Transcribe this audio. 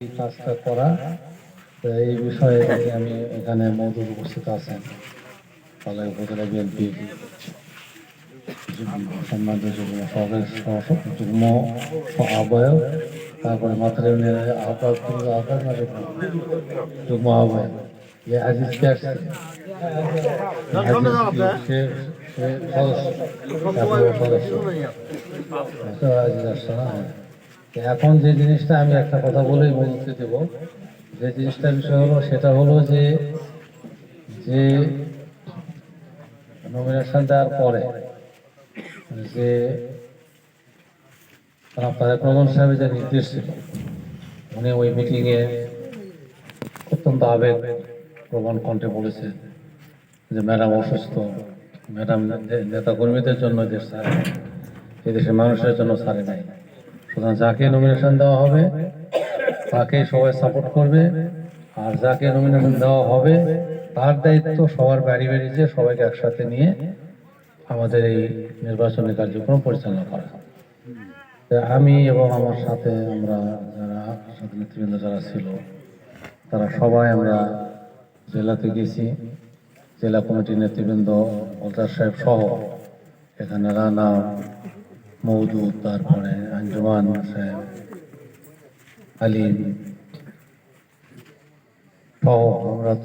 এই কাজটা করা তো এই বিষয়ে যদি আমি এখানে মৌদুদ উপস্থিত আছেন তাহলে উপজেলা বিএনপি সম্মানিত যুগ্ম সহকারী সহ- যুগ্ম সহ- আহ্বায়ক তারপরে মাথার ইউনিয়নের আহ্বায়ক কিন্তু আহ্বায়ক না যুগ্ম যুগ্ম আহ্বায়ক যে আজিজকে আসছে আজিজ সে সে সদস্য তারপরে সদস্য তো আজিজ আসছে না হ্যাঁ। তো এখন যে জিনিসটা আমি একটা কথা বলেই বলতে দেব, যে জিনিসটা বিষয় হলো, সেটা হলো যে যে নমিনেশন দেওয়ার পরে, যে আপনাদের প্রধান সাহেবের যে নির্দেশ ছিল, উনি ওই মিটিংয়ে অত্যন্ত আবেগ প্রবণ কণ্ঠে বলেছেন যে, ম্যাডাম অসুস্থ, ম্যাডাম নেতা কর্মীদের জন্য দেশ ছাড়ে এদেশের মানুষের জন্য ছাড়ে নাই। সুতরাং যাকে নমিনেশন দেওয়া হবে, তাকে সবাই সাপোর্ট করবে। আর যাকে নমিনেশন দেওয়া হবে, তার দায়িত্ব সবার বাড়ি বাড়ি যে সবাইকে একসাথে নিয়ে আমাদের এই নির্বাচনী কার্যক্রম পরিচালনা করা আমি এবং আমার সাথে আমরা যারা নেতৃবৃন্দ যারা ছিল, তারা সবাই আমরা জেলাতে গেছি। জেলা কমিটির নেতৃবৃন্দ বলতার সাহেব সহ, এখানে রানা موجود طرفونه انجمن صاحب حلیم پاو همراه